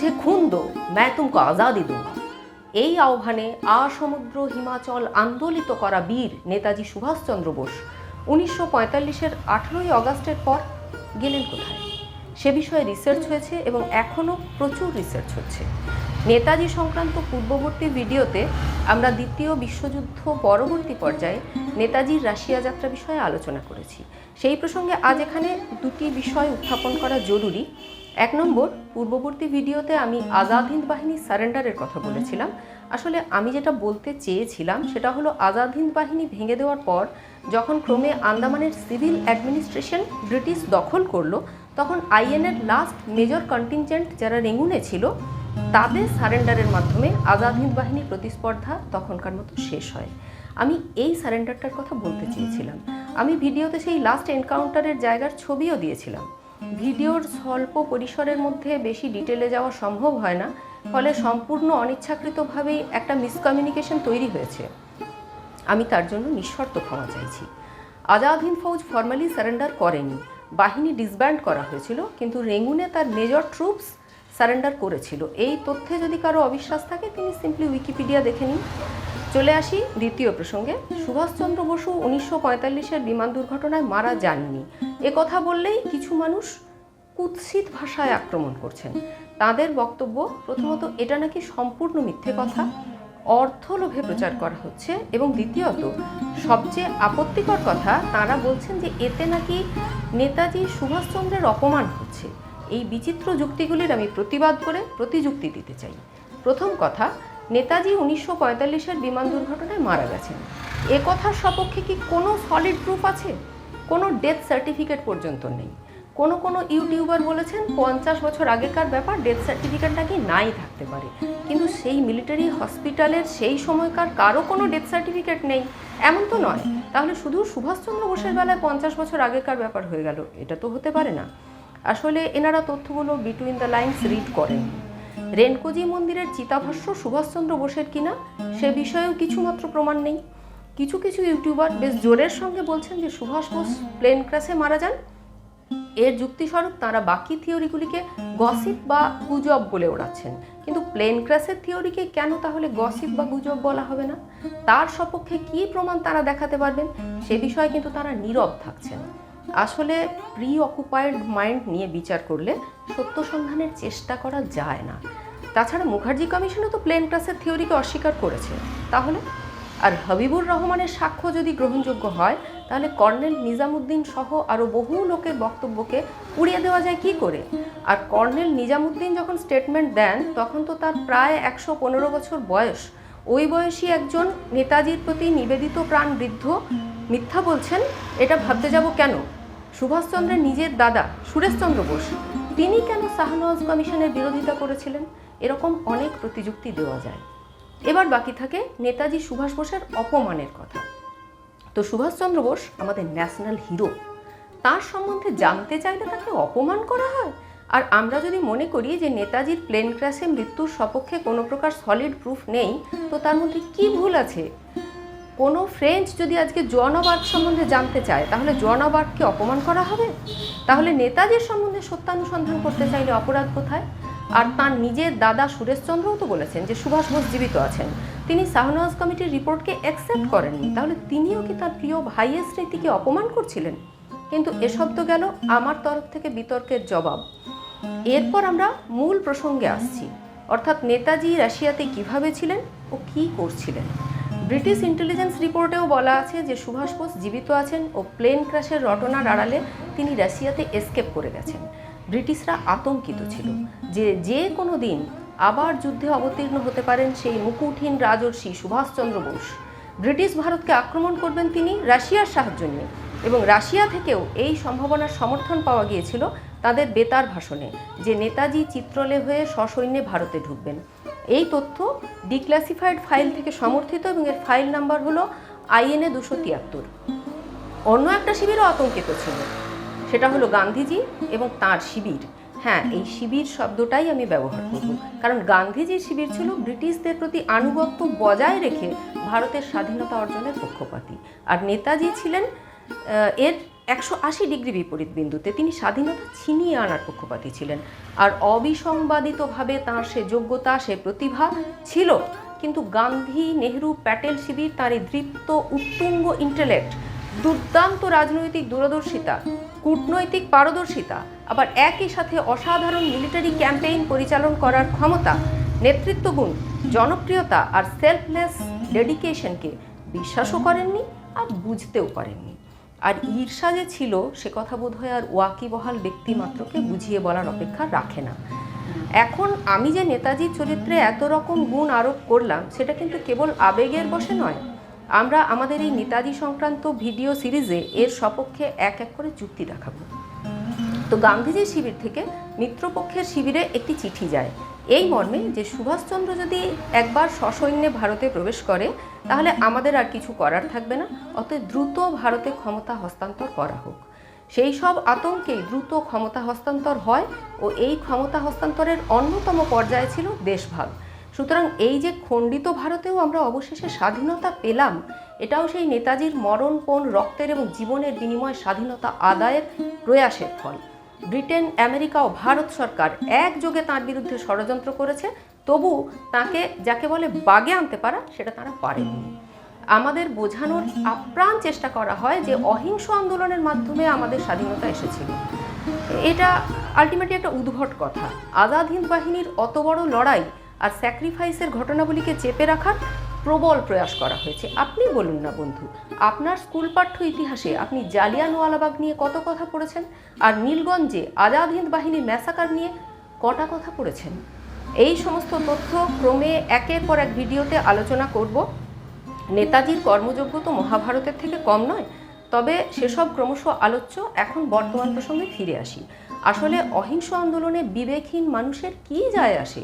মুঝে খুন দো मैं तुमको आज़ादी दूंगा এই আহ্বানে আসমুদ্র হিমাচল আন্দোলিত করা বীর নেতাজি সুভাষচন্দ্র বোস উনিশশো পঁয়তাল্লিশের আঠেরোই অগাস্টের পর গেলেন কোথায় সে বিষয়ে রিসার্চ হয়েছে এবং এখনও প্রচুর রিসার্চ হচ্ছে নেতাজি সংক্রান্ত পূর্ববর্তী ভিডিওতে আমরা দ্বিতীয় বিশ্বযুদ্ধ পরবর্তী পর্যায়ে নেতাজির রাশিয়া যাত্রা বিষয়ে আলোচনা করেছি সেই প্রসঙ্গে আজ এখানে দুটি বিষয় উত্থাপন করা জরুরি এক নম্বর, পূর্ববর্তী ভিডিওতে আমি আজাদ হিন্দ বাহিনী সারেন্ডারের কথা বলেছিলাম। আসলে আমি যেটা বলতে চেয়েছিলাম সেটা হলো আজাদ হিন্দ বাহিনী ভেঙে দেওয়ার পর যখন ক্রমে আন্দামানের সিভিল অ্যাডমিনিস্ট্রেশন ব্রিটিশ দখল করল, তখন আইএনের লাস্ট মেজর কন্টিনজেন্ট যারা রেঙ্গুনে ছিল, তাদের সারেন্ডারের মাধ্যমে আজাদ হিন্দ বাহিনীর প্রতিস্পর্ধা তখনকার মতো শেষ হয়। আমি এই সারেন্ডারটার কথা বলতে চেয়েছিলাম। আমি ভিডিওতে সেই লাস্ট এনকাউন্টারের জায়গার ছবিও দিয়েছিলাম। ভিডিওর স্বল্প পরিসরের মধ্যে বেশি ডিটেলে যাওয়া সম্ভব হয় না, ফলে সম্পূর্ণ অনিচ্ছাকৃতভাবেই একটা মিসকমিউনিকেশন তৈরি হয়েছে। আমি তার জন্য নিঃশর্ত ক্ষমা চাইছি। আজাদ হিন্দ ফৌজ ফর্মালি সারেন্ডার করেনি। বাহিনী ডিসব্যান্ড করা হয়েছিল, কিন্তু রেঙ্গুনে তার মেজর ট্রুপস সারেন্ডার করেছিল। এই তথ্যে যদি কারও অবিশ্বাস থাকে, তিনি সিম্পলি উইকিপিডিয়া দেখে নিন। চলে আসি দ্বিতীয় প্রসঙ্গে। সুভাষচন্দ্র বসু উনিশশো পঁয়তাল্লিশের বিমান দুর্ঘটনায় মারা যাননি। এ কথা বললেই কিছু মানুষ কুৎসিত ভাষায় আক্রমণ করছেন। তাদের বক্তব্য, প্রথমত, এটা নাকি সম্পূর্ণ মিথ্যে কথা। অর্থলোভে প্রচার করা হচ্ছে। এবং দ্বিতীয়ত, সবচেয়ে আপত্তিকর কথা, তারা বলছেন যে এতে নাকি নেতাজি সুভাষচন্দ্রের অপমান হচ্ছে। এই বিচিত্র যুক্তিগুলির আমি প্রতিবাদ করে প্রতিযুক্তি দিতে চাই। প্রথম কথা, নেতাজি উনিশশো পঁয়তাল্লিশের বিমান দুর্ঘটনায় মারা গেছেন। এ কথার সপক্ষে কি কোনো সলিড প্রুফ আছে? কোনো ডেথ সার্টিফিকেট পর্যন্ত নেই। কোনো কোনো ইউটিউবার বলেছেন পঞ্চাশ বছর আগেকার ব্যাপার ডেথ সার্টিফিকেট নাকি নাই থাকতে পারে। কিন্তু সেই মিলিটারি হসপিটালের সেই সময়কার কারও কোনো ডেথ সার্টিফিকেট নেই। এমন তো নয়। তাহলে শুধু সুভাষচন্দ্র বোসের বেলায় পঞ্চাশ বছর আগেকার ব্যাপার হয়ে গেল, এটা তো হতে পারে না। আসলে এনারা তথ্যগুলো বিটুইন দ্য লাইন্স রিড করেন। রেনকোজি মন্দিরের চিতাভাষ্য সুভাষচন্দ্র বোসের কিনা, সে বিষয়েও কিছুমাত্র প্রমাণ নেই। কিছু কিছু ইউটিউবার বেশ জোরের সঙ্গে বলছেন যে সুভাষ বোস প্লেন ক্র্যাশে মারা যান। এর যুক্তিস্বরূপ তারা বাকি থিওরিগুলিকে গসিপ বা গুজব বলে ওড়াচ্ছেন। কিন্তু প্লেন ক্র্যাশের থিওরিকে কেন তাহলে গসিপ বা গুজব বলা হবে না? তার সপক্ষে কী প্রমাণ তারা দেখাতে পারবেন, সে বিষয়ে কিন্তু তারা নীরব থাকছেন। আসলে প্রি অকুপায়েড মাইন্ড নিয়ে বিচার করলে সত্য সন্ধানের চেষ্টা করা যায় না। তাছাড়া মুখার্জি কমিশনও তো প্লেন ক্রাসের থিওরিকে অস্বীকার করেছে। তাহলে? আর হাবিবুর রহমানের সাক্ষ্য যদি গ্রহণযোগ্য হয়, তাহলে কর্নেল নিজামুদ্দিন সহ আরও বহু লোকের বক্তব্যকে উড়িয়ে দেওয়া যায় কি করে? আর কর্নেল নিজামুদ্দিন যখন স্টেটমেন্ট দেন, তখন তো তার প্রায় একশো পনেরো বছর বয়স। ওই বয়সী একজন নেতাজির প্রতি নিবেদিত প্রাণ বৃদ্ধ মিথ্যা বলছেন, এটা ভাবতে যাব কেন? সুভাষচন্দ্রের নিজের দাদা সুরেশচন্দ্র বোস। তিনি কেন শাহনওয়াজ কমিশনের বিরোধিতা করেছিলেন? এরকম অনেক প্রতিযুক্তি দেওয়া যায়। এবার বাকি থাকে নেতাজি সুভাষ বোসের অপমানের কথা। তো সুভাষচন্দ্র বোস আমাদের ন্যাশনাল হিরো। তার সম্বন্ধে জানতে চাইলে তাকে অপমান করা হয়? আর আমরা যদি মনে করি যে নেতাজির প্লেন ক্র্যাশে মৃত্যুর সপক্ষে কোনো প্রকার সলিড প্রুফ নেই, তো তার মধ্যে কি ভুল আছে? কোনো ফ্রেঞ্চ যদি আজকে জোয়ানাবার্গ সম্বন্ধে জানতে চায়, তাহলে জোয়ানাবার্গকে অপমান করা হবে? তাহলে নেতাজির সম্বন্ধে সত্যানুসন্ধান করতে চাইলে অপরাধ কোথায়? আর তার নিজের দাদা সুরেশচন্দ্রও তো বলেছেন যে সুভাষ বোস জীবিত আছেন। তিনি শাহনওয়াজ কমিটির রিপোর্টকে অ্যাকসেপ্ট করেননি। তাহলে তিনিও কি তার প্রিয় ভাইয়ের স্মৃতিকে অপমান করছিলেন? কিন্তু এসব তো গেল আমার তরফ থেকে বিতর্কের জবাব। এরপর আমরা মূল প্রসঙ্গে আসছি। অর্থাৎ নেতাজি রাশিয়াতে কীভাবে ছিলেন ও কী করছিলেন? ব্রিটিশ ইন্টেলিজেন্স রিপোর্টেও বলা আছে যে সুভাষ বোস জীবিত আছেন ও প্লেন ক্র্যাশের রটনার আড়ালে তিনি রাশিয়াতে এসকেপ করে গেছেন। ব্রিটিশরা আতঙ্কিত ছিল যে যে কোনো দিন আবার যুদ্ধে অবতীর্ণ হতে পারেন সেই মুকুটহীন রাজর্ষি সুভাষচন্দ্র বোস। ব্রিটিশ ভারতকে আক্রমণ করবেন তিনি রাশিয়ার সাহায্য নিয়ে এবং রাশিয়া থেকেও এই সম্ভাবনার সমর্থন পাওয়া গিয়েছিল তাদের বেতার ভাষণে, যে নেতাজি চিত্রলে হয়ে সসৈন্যে ভারতে ঢুকবেন। এই তথ্য ডিক্লাসিফাইড ফাইল থেকে সমর্থিত এবং এর ফাইল নাম্বার হলো আইএনএ দুশো তিয়াত্তর। অন্য একটা শিবিরও আতঙ্কিত ছিল। সেটা হলো গান্ধীজি এবং তার শিবির। হ্যাঁ এই শিবির শব্দটাই আমি ব্যবহার করব। কারণ গান্ধীজির শিবির ছিল ব্রিটিশদের প্রতি আনুগত্য বজায় রেখে ভারতের স্বাধীনতা অর্জনের পক্ষপাতী। আর নেতাজি ছিলেন এর একশো আশি ডিগ্রি বিপরীত বিন্দুতে তিনি স্বাধীনতা ছিনিয়ে আনার পক্ষপাতী ছিলেন। আর অবিসংবাদিতভাবে তাঁর সে যোগ্যতা, সে প্রতিভা ছিল, কিন্তু গান্ধী, নেহরু, প্যাটেল শিবির তাঁর এই দৃপ্ত, উত্তুঙ্গ ইন্টেলেক্ট, দুর্দান্ত রাজনৈতিক দূরদর্শিতা, কূটনৈতিক পারদর্শিতা, আবার একই সাথে অসাধারণ মিলিটারি ক্যাম্পেইন পরিচালন করার ক্ষমতা নেতৃত্বগুণ জনপ্রিয়তা আর সেলফলেস ডেডিকেশনকে বিশ্বাসও করেননি আর বুঝতেও পারেননি আর ঈর্ষা যে ছিল, সে কথা বোধ হয় আর ওয়াকিবহাল ব্যক্তি মাত্রকে বুঝিয়ে বলার অপেক্ষা রাখে না। এখন আমি যে নেতাজির চরিত্রে এত রকম গুণ আরোপ করলাম, সেটা কিন্তু কেবল আবেগের বসে নয়। আমরা আমাদের এই নেতাজি সংক্রান্ত ভিডিও সিরিজে এর সপক্ষে এক এক করে যুক্তি দেখাবো। তো গান্ধীজির শিবির থেকে মিত্রপক্ষের শিবিরে একটি চিঠি যায়। এই মর্মে যে সুভাষচন্দ্র যদি একবার সসৈন্যে ভারতে প্রবেশ করে, তাহলে আমাদের আর কিছু করার থাকবে না। অতএব দ্রুত ভারতে ক্ষমতা হস্তান্তর করা হোক। সেই সব আতঙ্কেই দ্রুত ক্ষমতা হস্তান্তর হয় ও এই ক্ষমতা হস্তান্তরের অন্যতম পর্যায়ে ছিল দেশভাগ। সুতরাং এই যে খণ্ডিত ভারতেও আমরা অবশেষে স্বাধীনতা পেলাম, এটাও সেই নেতাজির মরণপণ রক্তের এবং জীবনের বিনিময়ে স্বাধীনতা আদায়ের প্রয়াসের ফল। ব্রিটেন, আমেরিকা ও ভারত সরকার একযোগে তাঁর বিরুদ্ধে ষড়যন্ত্র করেছে। তবু তাকে যাকে বলে বাগে আনতে পারা, সেটা তারা পারেনি। আমাদের বোঝানোর আপ্রাণ চেষ্টা করা হয় যে অহিংস আন্দোলনের মাধ্যমে আমাদের স্বাধীনতা এসেছিল। এটা আলটিমেটলি একটা উদ্ভট কথা। আজাদ হিন্দ বাহিনীর অত বড় লড়াই আর স্যাক্রিফাইসের ঘটনাগুলিকে চেপে রাখার প্রবল প্রয়াস করা হয়েছে। আপনি বলুন না বন্ধু, আপনার স্কুল পাঠ্য ইতিহাসে আপনি জালিয়ানওয়ালাবাগ নিয়ে কত কথা পড়েছেন? আর নীলগঞ্জে আজাদ হিন্দ বাহিনীর ম্যাসাকার নিয়ে কটা কথা পড়েছেন? এই সমস্ত তথ্য ক্রমে একের পর এক ভিডিওতে আলোচনা করব। নেতাজির কর্মযোগ্য তো মহাভারতের থেকে কম নয়, তবে সেসব ক্রমশ আলোচ্য এখন বর্তমান প্রসঙ্গে ফিরে আসি। আসলে অহিংস আন্দোলনে বিবেকহীন মানুষের কি যায় আসে?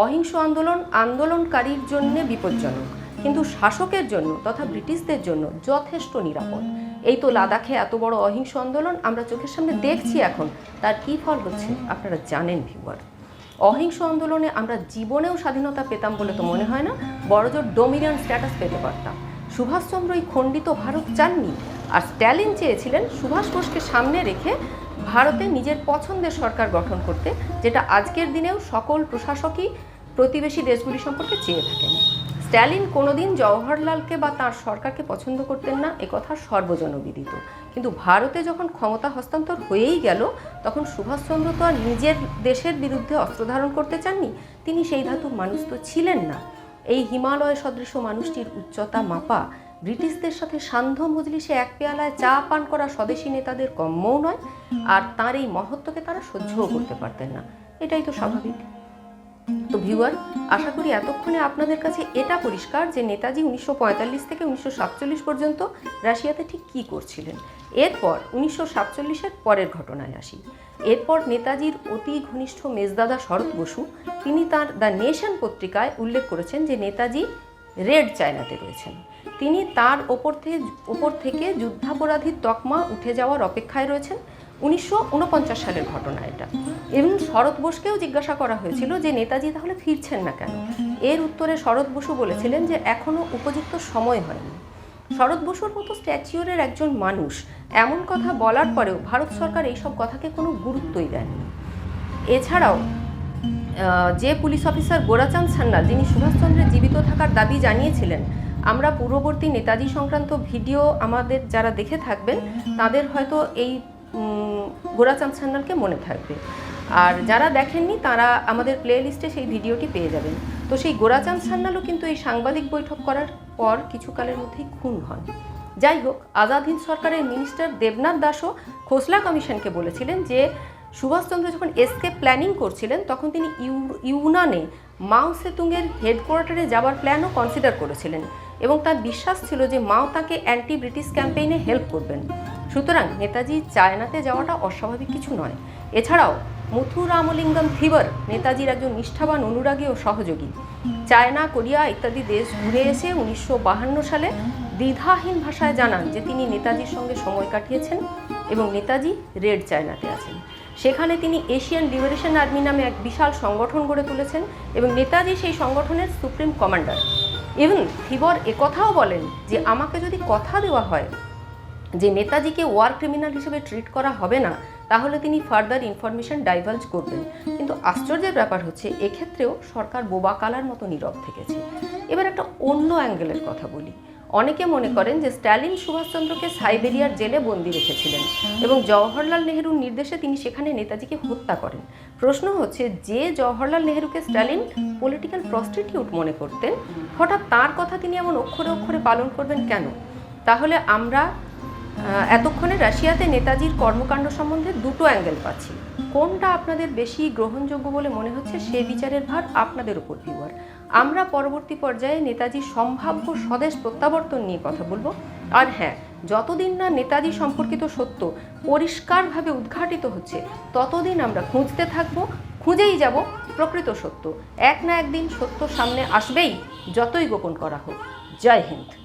অহিংস আন্দোলন আন্দোলনকারীর জন্য বিপজ্জনক, কিন্তু শাসকের জন্য তথা ব্রিটিশদের জন্য যথেষ্ট নিরাপদ। এই তো লাদাখে এত বড় অহিংস আন্দোলন, আমরা চোখের সামনে দেখছি এখন, তার কি ফল হচ্ছে আপনারা জানেন ভিউয়ার অহিংস আন্দোলনে আমরা জীবনেও স্বাধীনতা পেতাম বলে তো মনে হয় না বড়জোর ডোমিনিয়ন স্ট্যাটাস পেতে পারতাম। সুভাষচন্দ্র এই খণ্ডিত ভারত চাননি, আর স্ট্যালিন চেয়েছিলেন সুভাষ বোসকে সামনে রেখে ভারতে নিজের পছন্দের সরকার গঠন করতে, যেটা আজকের দিনেও সকল প্রশাসকই প্রতিবেশী দেশগুলি সম্পর্কে চেয়ে থাকেন। স্ট্যালিন কোনোদিন জওহরলালকে বা তার সরকারকে পছন্দ করতেন না একথা সর্বজনবিদিত। কিন্তু ভারতে যখন ক্ষমতা হস্তান্তর হয়েই গেল, তখন সুভাষচন্দ্র তো আর নিজের দেশের বিরুদ্ধে অস্ত্র ধারণ করতে চাননি, তিনি সেই ধাতুর মানুষ তো ছিলেন না। এই হিমালয় সদৃশ মানুষটির উচ্চতা মাপা ব্রিটিশদের সাথে সান্ধ্য মজলিসে এক পেয়ালায় চা পান করা স্বদেশী নেতাদের কম্যও নয়, আর তার এই মহত্বকে তারা সহ্যও করতে পারতেন না। এটাই তো স্বাভাবিক। তো ভিউয়ার, আশা করি এতক্ষণে আপনাদের কাছে এটা পরিষ্কার যে নেতাজি উনিশশো পঁয়তাল্লিশ থেকে উনিশশো সাতচল্লিশ পর্যন্ত রাশিয়াতে ঠিক কী করছিলেন। এরপর উনিশশো সাতচল্লিশের পরের ঘটনায় আসি। এরপর নেতাজির অতি ঘনিষ্ঠ মেজদাদা শরৎ বসু, তিনি তার দ্য নেশন পত্রিকায় উল্লেখ করেছেন যে নেতাজি রেড চায়নাতে রয়েছেন। তিনি তার ওপর থেকে ওপর থেকে যুদ্ধাপরাধীর তকমা উঠে যাওয়ার অপেক্ষায় রয়েছেন। উনিশশো উনপঞ্চাশ সালের ঘটনা এটা। এবং শরৎ বোসকেও জিজ্ঞাসা করা হয়েছিল যে, নেতাজি, তাহলে ফিরছেন না কেন? এর উত্তরে শরৎ বসু বলেছিলেন যে এখনও উপযুক্ত সময় হয়নি। শরৎ বসুর মতো স্ট্যাচিওরের একজন মানুষ, এমন কথা বলার পরেও ভারত সরকার এইসব কথাকে কোনো গুরুত্বই দেয়নি। এছাড়াও যে পুলিশ অফিসার গোরাচাঁদ সান্যাল যিনি সুভাষচন্দ্রের জীবিত থাকার দাবি জানিয়েছিলেন আমরা পূর্ববর্তী নেতাজি সংক্রান্ত ভিডিও আমাদের যারা দেখে থাকবেন, তাদের হয়তো এই গোরাচাঁদ সান্যালকে মনে থাকবে। আর যারা দেখেননি, তারা আমাদের প্লে লিস্টে সেই ভিডিওটি পেয়ে যাবেন। তো সেই গোরাচাঁদ সান্যালও কিন্তু এই সাংবাদিক বৈঠক করার পর কিছুকালের মধ্যেই খুন হন। যাই হোক, আজাদ হিন্দ সরকারের মিনিস্টার দেবনাথ দাসও খোসলা কমিশনকে বলেছিলেন যে, সুভাষচন্দ্র যখন এসকেপ প্ল্যানিং করছিলেন, তখন তিনি ইউ- ইউনানে মাও সেতুংয়ের হেডকোয়ার্টারে যাওয়ার প্ল্যানও কনসিডার করেছিলেন। এবং তার বিশ্বাস ছিল যে মাও তাকে অ্যান্টি ব্রিটিশ ক্যাম্পেইনে হেল্প করবেন। সুতরাং নেতাজি চায়নাতে যাওয়াটা অস্বাভাবিক কিছু নয়। এছাড়াও মুথু রামলিঙ্গম থিবর নেতাজির একজন নিষ্ঠাবান অনুরাগী ও সহযোগী। চায়না, কোরিয়া ইত্যাদি দেশ ঘুরে এসে উনিশশো সালে দ্বিধাহীন ভাষায় জানান যে তিনি নেতাজির সঙ্গে সময় কাটিয়েছেন এবং নেতাজি রেড চায়নাতে আছেন। সেখানে তিনি এশিয়ান লিবারেশন আর্মি নামে এক বিশাল সংগঠন গড়ে তুলেছেন এবং নেতাজি সেই সংগঠনের সুপ্রিম কমান্ডার। ইভেন থিবর একথাও বলেন যে আমাকে যদি কথা দেওয়া হয় যে নেতাজিকে ওয়ার ক্রিমিনাল হিসেবে ট্রিট করা হবে না, তাহলে তিনি ফার্দার ইনফরমেশন ডাইভার্জ করবেন। কিন্তু আশ্চর্যের ব্যাপার হচ্ছে, এক্ষেত্রেও সরকার বোবা কালার মতো নীরব থেকেছে। এবার একটা অন্য অ্যাঙ্গেলের কথা বলি। অনেকে মনে করেন যে স্ট্যালিন সুভাষচন্দ্রকে সাইবেরিয়ার জেলে বন্দি রেখেছিলেন এবং জওহরলাল নেহরুর নির্দেশে তিনি সেখানে নেতাজিকে হত্যা করেন। প্রশ্ন হচ্ছে, যে জওহরলাল নেহরুকে স্ট্যালিন পলিটিক্যাল প্রস্টিটিউট মনে করতেন, হঠাৎ তার কথা তিনি এমন অক্ষরে অক্ষরে পালন করবেন কেন? তাহলে আমরা এতক্ষণে রাশিয়াতে নেতাজির কর্মকাণ্ড সম্বন্ধে দুটো অ্যাঙ্গেল পাচ্ছি। কোনটা আপনাদের বেশি গ্রহণযোগ্য বলে মনে হচ্ছে, সে বিচারের ভার আপনাদের উপর ভিউয়ার আমরা পরবর্তী পর্যায়ে নেতাজির সম্ভাব্য স্বদেশ প্রত্যাবর্তন নিয়ে কথা বলব। আর হ্যাঁ যতদিন না নেতাজি সম্পর্কিত সত্য পরিষ্কারভাবে উদ্ঘাটিত হচ্ছে, ততদিন আমরা খুঁজতে থাকব, খুঁজেই যাব প্রকৃত সত্য। এক না একদিন সত্য সামনে আসবেই, যতই গোপন করা হোক। জয় হিন্দ।